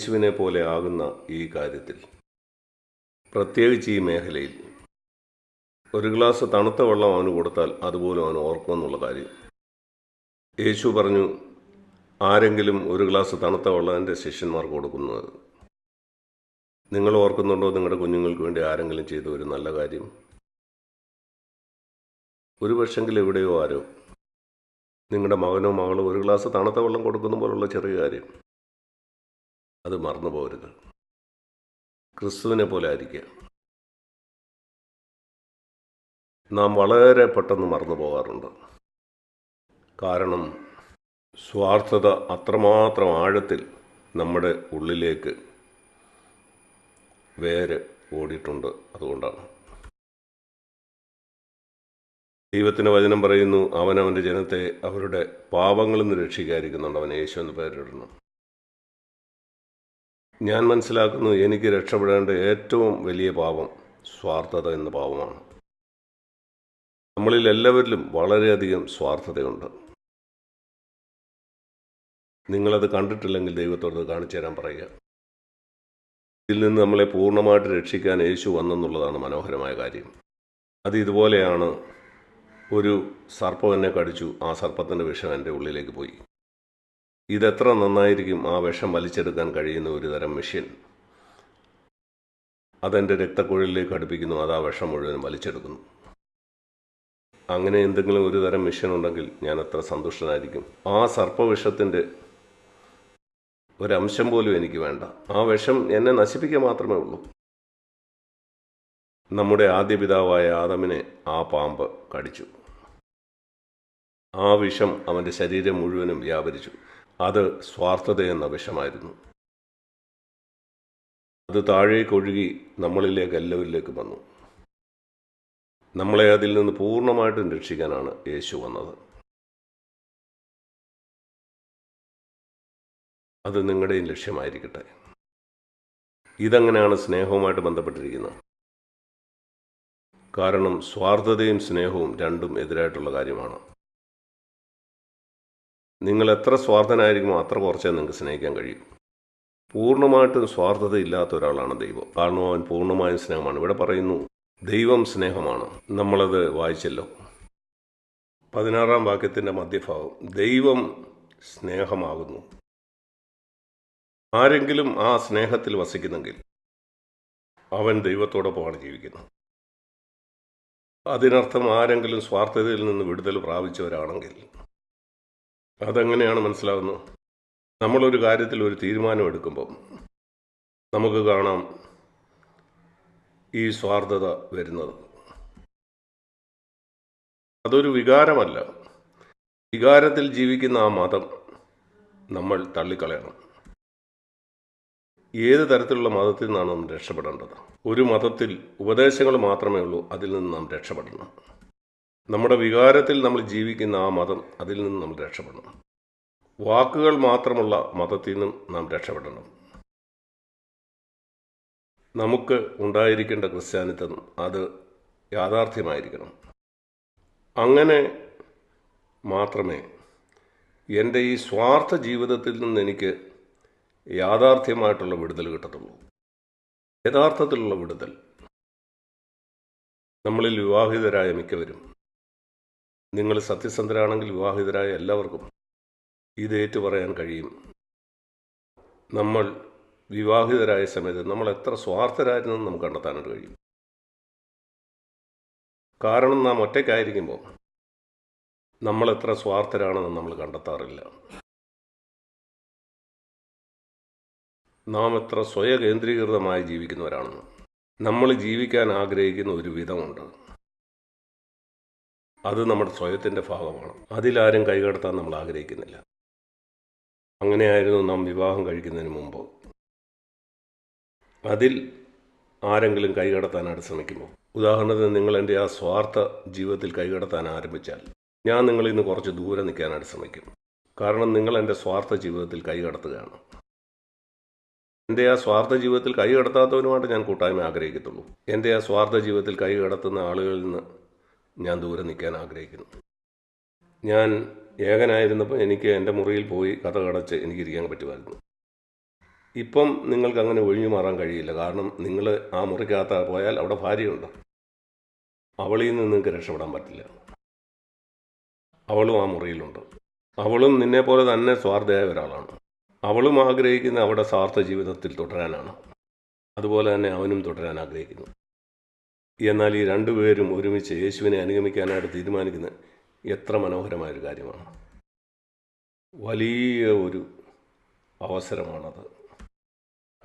യേശുവിനെ പോലെ ആകുന്ന ഈ കാര്യത്തിൽ പ്രത്യേകിച്ച് ഈ മേഖലയിൽ ഒരു ഗ്ലാസ് തണുത്ത വെള്ളം അവന് കൊടുത്താൽ അതുപോലും അവൻ ഓർക്കുമെന്നുള്ള കാര്യം. യേശു പറഞ്ഞു ആരെങ്കിലും ഒരു ഗ്ലാസ് തണുത്ത വെള്ളം എന്റെ ശിഷ്യന്മാർക്ക് കൊടുക്കുന്നത് നിങ്ങൾ ഓർക്കുന്നുണ്ടോ നിങ്ങളുടെ കുഞ്ഞുങ്ങൾക്ക് വേണ്ടി ആരെങ്കിലും ചെയ്ത ഒരു നല്ല കാര്യം? ഒരു പക്ഷെങ്കിൽ എവിടെയോ ആരോ നിങ്ങളുടെ മകനോ മകളോ ഒരു ഗ്ലാസ് തണുത്ത വെള്ളം കൊടുക്കുന്ന പോലുള്ള ചെറിയ കാര്യം. അത് മറന്നു പോകരുത്. ക്രിസ്തുവിനെ പോലെ ആയിരിക്കുക. നാം വളരെ പെട്ടെന്ന് മറന്നു പോകാറുണ്ട്. കാരണം സ്വാർത്ഥത അത്രമാത്രം ആഴത്തിൽ നമ്മുടെ ഉള്ളിലേക്ക് വേര് ഓടിയിട്ടുണ്ട് അതുകൊണ്ടാണ്. ദൈവത്തിന്റെ വചനം പറയുന്നു അവൻ അവന്റെ ജനത്തെ അവരുടെ പാപങ്ങളിൽ നിന്ന് രക്ഷിക്കാതിരിക്കുന്നുണ്ട്. അവൻ യേശു എന്ന് പേരിടുന്നു. ഞാൻ മനസ്സിലാക്കുന്നു എനിക്ക് രക്ഷപ്പെടേണ്ട ഏറ്റവും വലിയ പാപം സ്വാർത്ഥത എന്ന പാപമാണ്. നമ്മളിൽ എല്ലാവരിലും വളരെയധികം സ്വാർത്ഥതയുണ്ട്. നിങ്ങളത് കണ്ടിട്ടില്ലെങ്കിൽ ദൈവത്തോട് കാണിച്ചു തരാൻ പറയുക. ഇതിൽ നിന്ന് നമ്മളെ പൂർണമായിട്ട് രക്ഷിക്കാൻ യേശു വന്നെന്നുള്ളതാണ് മനോഹരമായ കാര്യം. അത് ഇതുപോലെയാണ് ഒരു സർപ്പം എന്നെ കടിച്ചു ആ സർപ്പത്തിന്റെ വിഷം എന്റെ ഉള്ളിലേക്ക് പോയി. ഇതെത്ര നന്നായിരിക്കും ആ വിഷം വലിച്ചെടുക്കാൻ കഴിയുന്ന ഒരു തരം മെഷീൻ? അതെന്റെ രക്തക്കുഴലിലേക്ക് അടുപ്പിക്കുന്നു അത് ആ വിഷം മുഴുവൻ വലിച്ചെടുക്കുന്നു. അങ്ങനെ എന്തെങ്കിലും ഒരു തരം മെഷീൻ ഉണ്ടെങ്കിൽ ഞാൻ അത്ര സന്തുഷ്ടനായിരിക്കും. ആ സർപ്പവിഷത്തിന്റെ ഒരംശം പോലും എനിക്ക് വേണ്ട. ആ വിഷം എന്നെ നശിപ്പിക്കുക മാത്രമേ ഉള്ളൂ. നമ്മുടെ ആദ്യ പിതാവായ ആദമിനെ ആ പാമ്പ് കടിച്ചു. ആ വിഷം അവന്റെ ശരീരം മുഴുവനും വ്യാപരിച്ചു. അത് സ്വാർത്ഥതയെന്ന വിഷമായിരുന്നു. അത് താഴേക്കൊഴുകി നമ്മളിലേക്ക് എല്ലാവരിലേക്കും വന്നു. നമ്മളെ അതിൽ നിന്ന് പൂർണമായിട്ടും രക്ഷിക്കാനാണ് യേശു വന്നത്. അത് നിങ്ങളുടെയും ലക്ഷ്യമായിരിക്കട്ടെ. ഇതങ്ങനെയാണ് സ്നേഹവുമായിട്ട് ബന്ധപ്പെട്ടിരിക്കുന്നത്. കാരണം സ്വാർത്ഥതയും സ്നേഹവും രണ്ടും എതിരായിട്ടുള്ള കാര്യമാണ്. നിങ്ങൾ എത്ര സ്വാർത്ഥനായിരിക്കുമോ അത്ര കുറച്ചേ നിങ്ങൾക്ക് സ്നേഹിക്കാൻ കഴിയും. പൂർണമായിട്ടും സ്വാർത്ഥത ഇല്ലാത്ത ഒരാളാണ് ദൈവം. കാരണം അവൻ പൂർണമായും സ്നേഹമാണ്. ഇവിടെ പറയുന്നു ദൈവം സ്നേഹമാണ്. നമ്മളത് വായിച്ചല്ലോ. പതിനാറാം വാക്യത്തിന്റെ മധ്യഭാവം ദൈവം സ്നേഹമാകുന്നു. ആരെങ്കിലും ആ സ്നേഹത്തിൽ വസിക്കുന്നെങ്കിൽ അവൻ ദൈവത്തോടൊപ്പമാണ് ജീവിക്കുന്നത്. അതിനർത്ഥം ആരെങ്കിലും സ്വാർത്ഥതയിൽ നിന്ന് വിടുതൽ പ്രാപിച്ചവരാണെങ്കിൽ അതെങ്ങനെയാണ് മനസ്സിലാകുന്നത് നമ്മളൊരു കാര്യത്തിൽ ഒരു തീരുമാനം എടുക്കുമ്പോൾ നമുക്ക് കാണാം ഈ സ്വാർത്ഥത വരുന്നത്. അതൊരു വികാരമല്ല. വികാരത്തിൽ ജീവിക്കുന്ന ആ മതം നമ്മൾ തള്ളിക്കളയണം. ഏത് തരത്തിലുള്ള മതത്തിൽ നിന്നാണ് നാം രക്ഷപ്പെടേണ്ടത്? ഒരു മതത്തിൽ ഉപദേശങ്ങൾ മാത്രമേ ഉള്ളൂ അതിൽ നിന്ന് നാം രക്ഷപ്പെടണം. നമ്മുടെ വികാരത്തിൽ നമ്മൾ ജീവിക്കുന്ന ആ മതം അതിൽ നിന്ന് നമ്മൾ രക്ഷപ്പെടണം. വാക്കുകൾ മാത്രമുള്ള മതത്തിൽ നിന്നും നാം രക്ഷപ്പെടണം. നമുക്ക് ഉണ്ടായിരിക്കേണ്ട ക്രിസ്ത്യാനിത്വം അത് യാഥാർത്ഥ്യമായിരിക്കണം. അങ്ങനെ മാത്രമേ എന്റെ ഈ സ്വാർത്ഥ ജീവിതത്തിൽ നിന്ന് എനിക്ക് യാഥാർത്ഥ്യമായിട്ടുള്ള വിടുതൽ കിട്ടത്തുള്ളൂ. യഥാർത്ഥത്തിലുള്ള വിടുതൽ. നമ്മളിൽ വിവാഹിതരായ മിക്കവരും നിങ്ങൾ സത്യസന്ധരാണെങ്കിൽ വിവാഹിതരായ എല്ലാവർക്കും ഇത് ഏറ്റു പറയാൻ കഴിയും. നമ്മൾ വിവാഹിതരായ സമയത്ത് നമ്മൾ എത്ര സ്വാർത്ഥരായിരുന്നെന്ന് നമുക്ക് കണ്ടെത്താനായിട്ട് കഴിയും. കാരണം നാം ഒറ്റയ്ക്കായിരിക്കുമ്പോൾ നമ്മൾ എത്ര സ്വാർത്ഥരാണെന്ന് നമ്മൾ കണ്ടെത്താറില്ല. നാം എത്ര സ്വയകേന്ദ്രീകൃതമായി ജീവിക്കുന്നവരാണെന്ന് നമ്മൾ ജീവിക്കാൻ ആഗ്രഹിക്കുന്ന ഒരു വിധമുണ്ട്. അത് നമ്മുടെ സ്വയത്തിന്റെ ഭാഗമാണ്. അതിലാരും കൈകടത്താൻ നമ്മൾ ആഗ്രഹിക്കുന്നില്ല. അങ്ങനെയായിരുന്നു നാം വിവാഹം കഴിക്കുന്നതിന് മുമ്പ്. അതിൽ ആരെങ്കിലും കൈകടത്താനായിട്ട് ശ്രമിക്കുമ്പോൾ ഉദാഹരണത്തിന് നിങ്ങൾ എന്റെ ആ സ്വാർത്ഥ ജീവിതത്തിൽ കൈകടത്താൻ ആരംഭിച്ചാൽ ഞാൻ നിങ്ങളിൽ നിന്ന് കുറച്ച് ദൂരെ നിൽക്കാനായിട്ട് ശ്രമിക്കും? കാരണം നിങ്ങൾ എന്റെ സ്വാർത്ഥ ജീവിതത്തിൽ കൈകടത്തുകയാണ് എന്റെ ആ സ്വാർത്ഥ ജീവിതത്തിൽ കൈ കടത്താത്തവനുമായിട്ട് ഞാൻ കൂട്ടായ്മ ആഗ്രഹിക്കത്തുള്ളൂ. എന്റെ ആ സ്വാർത്ഥ ജീവിതത്തിൽ കൈ കടത്തുന്ന ആളുകളിൽ നിന്ന് ഞാൻ ദൂരെ നിൽക്കാൻ ആഗ്രഹിക്കുന്നു. ഞാൻ ഏകനായിരുന്നപ്പോൾ എനിക്ക് എന്റെ മുറിയിൽ പോയി കഥ കടച്ച് എനിക്കിരിക്കാൻ പറ്റുമായിരുന്നു. ഇപ്പം നിങ്ങൾക്ക് അങ്ങനെ ഒഴിഞ്ഞു മാറാൻ കഴിയില്ല. കാരണം നിങ്ങൾ ആ മുറിക്കകത്ത് പോയാൽ അവിടെ ഭാര്യയുണ്ട്. അവളിൽ നിന്ന് നിങ്ങൾക്ക് രക്ഷപ്പെടാൻ പറ്റില്ല. അവളും ആ മുറിയിലുണ്ട്. അവളും നിന്നെ പോലെ തന്നെ സ്വാർത്ഥയായ ഒരാളാണ്. അവളും ആഗ്രഹിക്കുന്ന അവിടെ സ്വാർത്ഥ ജീവിതത്തിൽ തുടരാനാണ്. അതുപോലെ തന്നെ അവനും തുടരാൻ ആഗ്രഹിക്കുന്നു. എന്നാൽ ഈ രണ്ടുപേരും ഒരുമിച്ച് യേശുവിനെ അനുഗമിക്കാനായിട്ട് തീരുമാനിക്കുന്നത് എത്ര മനോഹരമായൊരു കാര്യമാണ്. വലിയ ഒരു അവസരമാണത്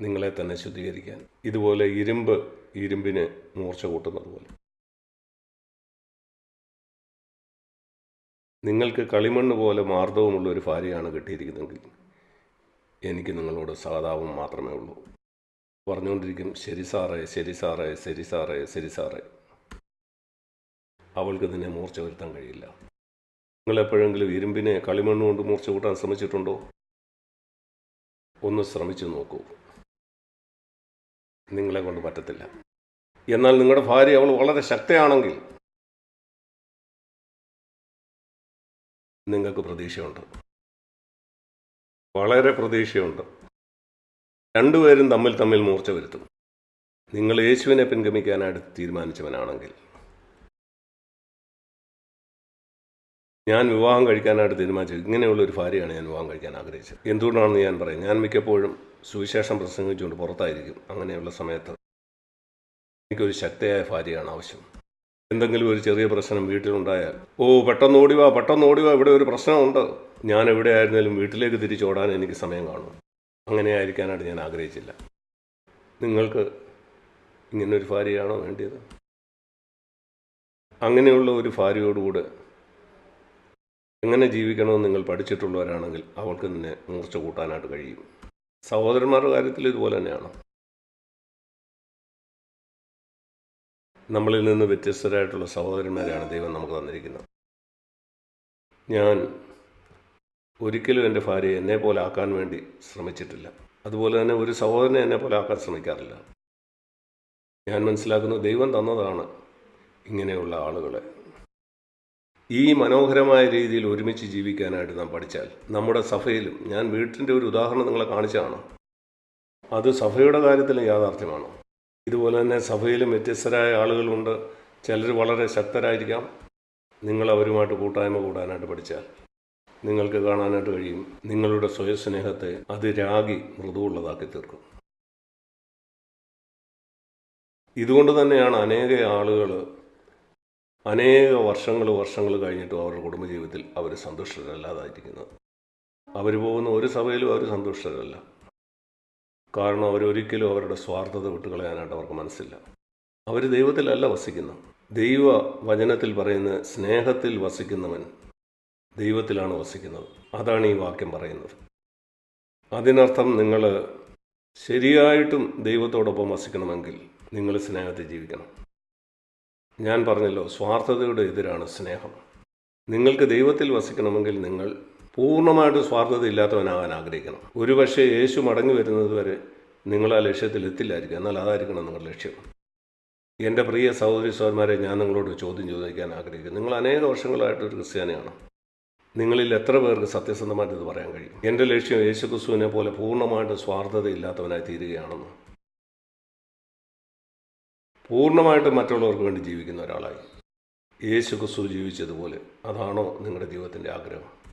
നിങ്ങളെ തന്നെ ശുദ്ധീകരിക്കാൻ. ഇതുപോലെ ഇരുമ്പ് ഇരുമ്പിന് മൂർച്ച കൂട്ടുന്നത് പോലെ. നിങ്ങൾക്ക് കളിമണ്ണ് പോലെ മാർദ്ദവുമുള്ള ഒരു ഭാര്യയാണ് കിട്ടിയിരിക്കുന്നതെങ്കിൽ എനിക്ക് നിങ്ങളോട് സഹതാപം മാത്രമേ ഉള്ളൂ. പറഞ്ഞുകൊണ്ടിരിക്കും ശരി സാറേ ശരി സാറേ ശരി സാറേ ശരി സാറേ. അവൾക്ക് നിന്നെ മൂർച്ച വരുത്താൻ കഴിയില്ല. നിങ്ങൾ എപ്പോഴെങ്കിലും ഇരുമ്പിനെ കളിമണ്ണ് കൊണ്ട് മൂർച്ച കൂട്ടാൻ ശ്രമിച്ചിട്ടുണ്ടോ? ഒന്ന് ശ്രമിച്ചു നോക്കൂ. നിങ്ങളെ കൊണ്ട് പറ്റത്തില്ല. എന്നാൽ നിങ്ങളുടെ ഭാര്യ അവൾ വളരെ ശക്തയാണെങ്കിൽ നിങ്ങൾക്ക് പ്രതീക്ഷയുണ്ട്. വളരെ പ്രതീക്ഷയുണ്ട്. രണ്ടുപേരും തമ്മിൽ തമ്മിൽ മൂർച്ച വരുത്തും. നിങ്ങൾ യേശുവിനെ പിൻഗമിക്കാനായിട്ട് തീരുമാനിച്ചവനാണെങ്കിൽ. ഞാൻ വിവാഹം കഴിക്കാനായിട്ട് തീരുമാനിച്ചത് ഇങ്ങനെയുള്ള ഒരു ഭാര്യയാണ് ഞാൻ വിവാഹം കഴിക്കാൻ ആഗ്രഹിച്ചത്. എന്തുകൊണ്ടാണെന്ന് ഞാൻ പറയും. ഞാൻ മിക്കപ്പോഴും സുവിശേഷം പ്രസംഗിച്ചുകൊണ്ട് പുറത്തായിരിക്കും അങ്ങനെയുള്ള സമയത്ത്. എനിക്കൊരു ശക്തിയായ ഭാര്യയാണ് ആവശ്യം. എന്തെങ്കിലും ഒരു ചെറിയ പ്രശ്നം വീട്ടിലുണ്ടായാൽ ഓ പെട്ടെന്ന് ഓടിവാ പെട്ടെന്ന് ഓടിവാ ഇവിടെ ഒരു പ്രശ്നമുണ്ട്. ഞാൻ എവിടെ ആയിരുന്നാലും വീട്ടിലേക്ക് തിരിച്ചോടാൻ എനിക്ക് സമയം കാണും. അങ്ങനെ ആയിരിക്കാനായിട്ട് ഞാൻ ആഗ്രഹിച്ചില്ല. നിങ്ങൾക്ക് ഇങ്ങനൊരു ഭാര്യയാണോ വേണ്ടിയത്? അങ്ങനെയുള്ള ഒരു ഭാര്യയോടുകൂടെ എങ്ങനെ ജീവിക്കണമെന്ന് നിങ്ങൾ പഠിച്ചിട്ടുള്ളവരാണെങ്കിൽ അവൾക്ക് നിന്നെ മൂർച്ച കൂട്ടാനായിട്ട് കഴിയും. സഹോദരന്മാരുടെ കാര്യത്തിൽ ഇതുപോലെ തന്നെയാണ്? നമ്മളിൽ നിന്ന് വ്യത്യസ്തരായിട്ടുള്ള സഹോദരന്മാരെയാണ് ദൈവം നമുക്ക് തന്നിരിക്കുന്നത്. ഞാൻ ഒരിക്കലും എന്റെ ഭാര്യയെ എന്നെ പോലെ ആക്കാൻ വേണ്ടി ശ്രമിച്ചിട്ടില്ല. അതുപോലെ തന്നെ ഒരു സഹോദരനെ എന്നെ പോലെ ആക്കാൻ ശ്രമിക്കാറില്ല. ഞാൻ മനസ്സിലാക്കുന്നു ദൈവം തന്നതാണ് ഇങ്ങനെയുള്ള ആളുകളെ. ഈ മനോഹരമായ രീതിയിൽ ഒരുമിച്ച് ജീവിക്കാനായിട്ട് നാം പഠിച്ചാൽ നമ്മുടെ സഭയിലും ഞാൻ വീട്ടിന്റെ ഒരു ഉദാഹരണം നിങ്ങളെ കാണിച്ചതാണ് അത് സഭയുടെ കാര്യത്തിൽ യാഥാർത്ഥ്യമാണ്. ഇതുപോലെ തന്നെ സഭയിലും വ്യത്യസ്തരായ ആളുകളുണ്ട്. ചിലർ വളരെ ശക്തരായിരിക്കാം. നിങ്ങൾ അവരുമായിട്ട് കൂട്ടായ്മ കൂടാനായിട്ട് പഠിച്ചാൽ നിങ്ങൾക്ക് കാണാനായിട്ട് കഴിയും. നിങ്ങളുടെ സ്വയസ്നേഹത്തെ അത് രാഗി മൃദുവുള്ളതാക്കി തീർക്കും ഇതുകൊണ്ട് തന്നെയാണ് അനേക ആളുകൾ അനേക വർഷങ്ങൾ വർഷങ്ങൾ കഴിഞ്ഞിട്ടും അവരുടെ കുടുംബജീവിതത്തിൽ അവർ സന്തുഷ്ടരല്ലാതായിരിക്കുന്നത്. അവർ പോകുന്ന ഒരു സഭയിലും അവർ സന്തുഷ്ടരല്ല. കാരണം അവരൊരിക്കലും അവരുടെ സ്വാർത്ഥത വിട്ടുകളയാനായിട്ട് അവർക്ക് മനസ്സില്ല. അവർ ദൈവത്തിലല്ല വസിക്കുന്നു ദൈവ വചനത്തിൽ പറയുന്ന സ്നേഹത്തിൽ വസിക്കുന്നവൻ ദൈവത്തിലാണ് വസിക്കുന്നത്. അതാണ് ഈ വാക്യം പറയുന്നത്. അതിനർത്ഥം നിങ്ങൾ ശരിയായിട്ടും ദൈവത്തോടൊപ്പം വസിക്കണമെങ്കിൽ നിങ്ങൾ സ്നേഹത്തിൽ ജീവിക്കണം. ഞാൻ പറഞ്ഞല്ലോ സ്വാർത്ഥതയുടെ എതിരാണ് സ്നേഹം. നിങ്ങൾക്ക് ദൈവത്തിൽ വസിക്കണമെങ്കിൽ നിങ്ങൾ പൂർണമായിട്ട് സ്വാർത്ഥത ഇല്ലാത്തവനാകാൻ ആഗ്രഹിക്കണം. ഒരുപക്ഷെ യേശു മടങ്ങി വരുന്നത് വരെ നിങ്ങൾ ആ ലക്ഷ്യത്തിൽ എത്തില്ലായിരിക്കും. എന്നാൽ അതായിരിക്കണം നിങ്ങളുടെ ലക്ഷ്യം. എന്റെ പ്രിയ സഹോദരി സഹോദരന്മാരെ ഞാൻ നിങ്ങളോട് ചോദ്യം ചോദിക്കാൻ ആഗ്രഹിക്കുന്നു. നിങ്ങൾ അനേക വർഷങ്ങളായിട്ട് ഒരു ക്രിസ്ത്യാനിയാണ്. നിങ്ങളിൽ എത്ര പേർക്ക് സത്യസന്ധമായിട്ട് ഇത് പറയാൻ കഴിയും? എന്റെ ലക്ഷ്യം യേശുക്രിസ്തുവിനെ പോലെ പൂർണമായിട്ട് സ്വാർത്ഥതയില്ലാത്തവനായി തീരുകയാണെന്ന്. പൂർണമായിട്ട് മറ്റുള്ളവർക്ക് വേണ്ടി ജീവിക്കുന്ന ഒരാളായി. യേശുക്രിസ്തു ജീവിച്ചതുപോലെ അതാണോ നിങ്ങളുടെ ജീവിതത്തിന്റെ ആഗ്രഹം?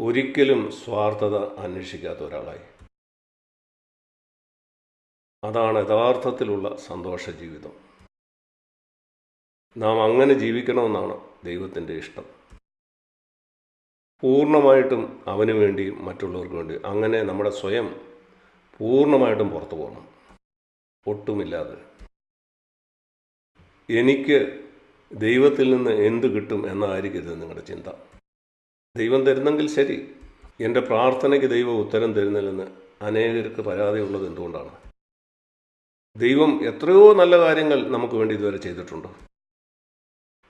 ഒരിക്കലും സ്വാർത്ഥത അന്വേഷിക്കാത്ത ഒരാളായി. അതാണ് യഥാർത്ഥത്തിലുള്ള സന്തോഷ ജീവിതം. നാം അങ്ങനെ ജീവിക്കണമെന്നാണ് ദൈവത്തിന്റെ ഇഷ്ടം. പൂർണമായിട്ടും അവന് വേണ്ടി മറ്റുള്ളവർക്ക് വേണ്ടി. അങ്ങനെ നമ്മുടെ സ്വയം പൂർണമായിട്ടും പുറത്തു പോകണം. ഒട്ടുമില്ലാതെ. എനിക്ക് ദൈവത്തിൽ നിന്ന് എന്ത് കിട്ടും എന്നായിരിക്കരുത് നിങ്ങളുടെ ചിന്ത. ദൈവം തരുന്നെങ്കിൽ ശരി. എന്റെ പ്രാർത്ഥനയ്ക്ക് ദൈവം ഉത്തരം തരുന്നില്ലെന്ന് അനേകർക്ക് പരാതിയുള്ളത് എന്തുകൊണ്ടാണ്? ദൈവം എത്രയോ നല്ല കാര്യങ്ങൾ നമുക്ക് വേണ്ടി ഇതുവരെ ചെയ്തിട്ടുണ്ട്.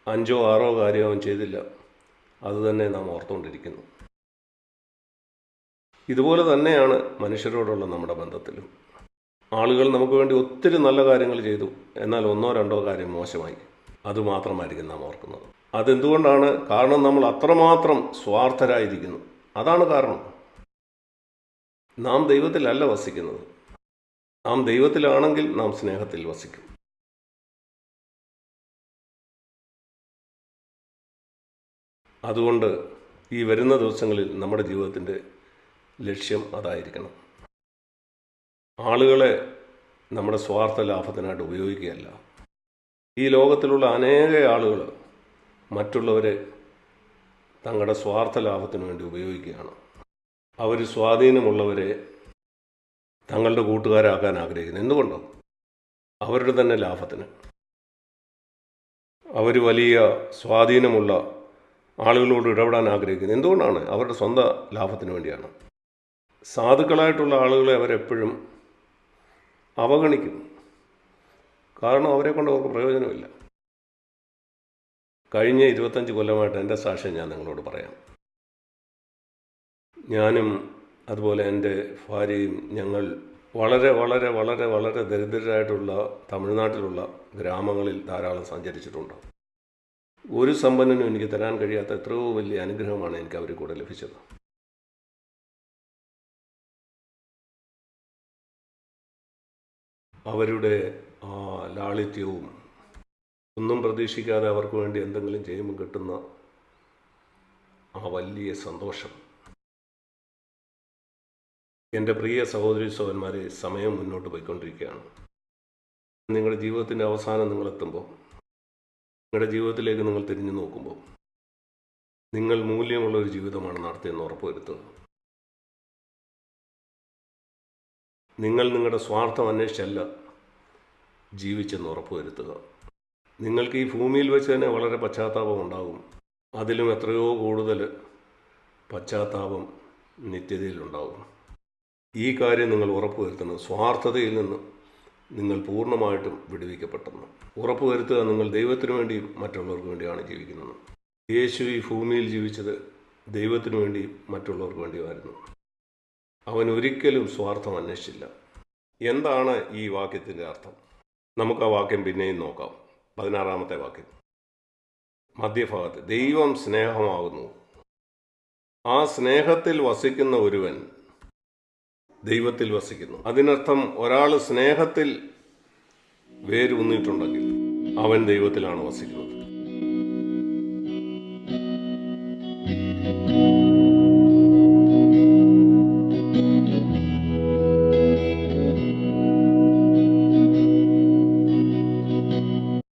അഞ്ചോ ആറോ കാര്യം അവൻ ചെയ്തില്ല. അതുതന്നെ നാം ഓർത്തുകൊണ്ടിരിക്കുന്നു. ഇതുപോലെ തന്നെയാണ് മനുഷ്യരോടുള്ള നമ്മുടെ ബന്ധത്തിലും. ആളുകൾ നമുക്ക് വേണ്ടി ഒത്തിരി നല്ല കാര്യങ്ങൾ ചെയ്തു. എന്നാൽ ഒന്നോ രണ്ടോ കാര്യം മോശമായി. അതുമാത്രമായിരിക്കും നാം ഓർക്കുന്നത്. അതെന്തുകൊണ്ടാണ്? കാരണം നമ്മൾ അത്രമാത്രം സ്വാർത്ഥരായിരിക്കുന്നു. അതാണ് കാരണം. നാം ദൈവത്തിലല്ല വസിക്കുന്നത്. നാം ദൈവത്തിലാണെങ്കിൽ നാം സ്നേഹത്തിൽ വസിക്കും. അതുകൊണ്ട് ഈ വരുന്ന ദിവസങ്ങളിൽ നമ്മുടെ ജീവിതത്തിന്റെ ലക്ഷ്യം അതായിരിക്കണം. ആളുകളെ നമ്മുടെ സ്വാർത്ഥ ലാഭത്തിനായിട്ട് ഉപയോഗിക്കുകയല്ല. ഈ ലോകത്തിലുള്ള അനേക ആളുകൾ മറ്റുള്ളവരെ തങ്ങളുടെ സ്വാർത്ഥ ലാഭത്തിന് വേണ്ടി ഉപയോഗിക്കുകയാണ്. അവർ സ്വാധീനമുള്ളവരെ തങ്ങളുടെ കൂട്ടുകാരാക്കാൻ ആഗ്രഹിക്കുന്നു. എന്തുകൊണ്ടോ? അവരുടെ തന്നെ ലാഭത്തിന്. അവർ വലിയ സ്വാധീനമുള്ള ആളുകളോട് ഇടപെടാൻ ആഗ്രഹിക്കുന്നത്. എന്തുകൊണ്ടാണ്? അവരുടെ സ്വന്തം ലാഭത്തിന് വേണ്ടിയാണ്. സാധുക്കളായിട്ടുള്ള ആളുകളെ അവരെപ്പോഴും അവഗണിക്കും കാരണം അവരെ കൊണ്ട് അവർക്ക് പ്രയോജനമില്ല. കഴിഞ്ഞ ഇരുപത്തഞ്ച് കൊല്ലമായിട്ട് എന്റെ സാക്ഷ്യം ഞാൻ നിങ്ങളോട് പറയാം. ഞാനും അതുപോലെ എന്റെ ഭാര്യയും ഞങ്ങൾ വളരെ വളരെ വളരെ വളരെ ദരിദ്രരായിട്ടുള്ള തമിഴ്നാട്ടിലുള്ള ഗ്രാമങ്ങളിൽ ധാരാളം സഞ്ചരിച്ചിട്ടുണ്ട്. ഒരു സമ്പന്നനും എനിക്ക് തരാൻ കഴിയാത്ത എത്രയോ വലിയ അനുഗ്രഹമാണ് എനിക്ക് അവർ കൂടെ ലഭിച്ചത്. അവരുടെ ആ ലാളിത്യവും ഒന്നും പ്രതീക്ഷിക്കാതെ അവർക്ക് വേണ്ടി എന്തെങ്കിലും ചെയ്യുമ്പോൾ കിട്ടുന്ന ആ വലിയ സന്തോഷം. എന്റെ പ്രിയ സഹോദരി സഹോദരന്മാരെ സമയം മുന്നോട്ട് പോയിക്കൊണ്ടിരിക്കുകയാണ്. നിങ്ങളുടെ ജീവിതത്തിന്റെ അവസാനം നിങ്ങളെത്തുമ്പോൾ നിങ്ങളുടെ ജീവിതത്തിലേക്ക് നിങ്ങൾ തിരിഞ്ഞു നോക്കുമ്പോൾ നിങ്ങൾ മൂല്യമുള്ള ഒരു ജീവിതമാണ് നടത്തിയെന്ന് ഉറപ്പുവരുത്തുക നിങ്ങൾ നിങ്ങളുടെ സ്വാർത്ഥം അന്വേഷിച്ചല്ല ജീവിച്ചെന്ന് ഉറപ്പുവരുത്തുക നിങ്ങൾക്ക് ഈ ഭൂമിയിൽ വെച്ച് തന്നെ വളരെ പശ്ചാത്താപം ഉണ്ടാകും. അതിലും എത്രയോ കൂടുതൽ പശ്ചാത്താപം നിത്യതയിലുണ്ടാകും ഈ കാര്യം നിങ്ങൾ ഉറപ്പുവരുത്തണം സ്വാർത്ഥതയിൽ നിന്ന് നിങ്ങൾ പൂർണമായിട്ടും വിടുവിക്കപ്പെട്ടെന്ന്. ഉറപ്പുവരുത്തുക നിങ്ങൾ ദൈവത്തിനു വേണ്ടിയും മറ്റുള്ളവർക്ക് വേണ്ടിയാണ് ജീവിക്കുന്നത്. യേശു ഈ ഭൂമിയിൽ ജീവിച്ചത് ദൈവത്തിനു വേണ്ടിയും മറ്റുള്ളവർക്ക് വേണ്ടിയുമായിരുന്നു. അവൻ ഒരിക്കലും സ്വാർത്ഥം അന്വേഷിച്ചില്ല. എന്താണ് ഈ വാക്യത്തിന്റെ അർത്ഥം? നമുക്ക് ആ വാക്യം പിന്നെയും നോക്കാം. പതിനാറാമത്തെ വാക്യം. മധ്യഭാഗത്ത് ദൈവം സ്നേഹമാകുന്നു. ആ സ്നേഹത്തിൽ വസിക്കുന്ന ഒരുവൻ ദൈവത്തിൽ വസിക്കുന്നു. അതിനർത്ഥം ഒരാൾ സ്നേഹത്തിൽ വേരൂന്നിട്ടുണ്ടെങ്കിൽ അവൻ ദൈവത്തിലാണ് വസിക്കുന്നത്.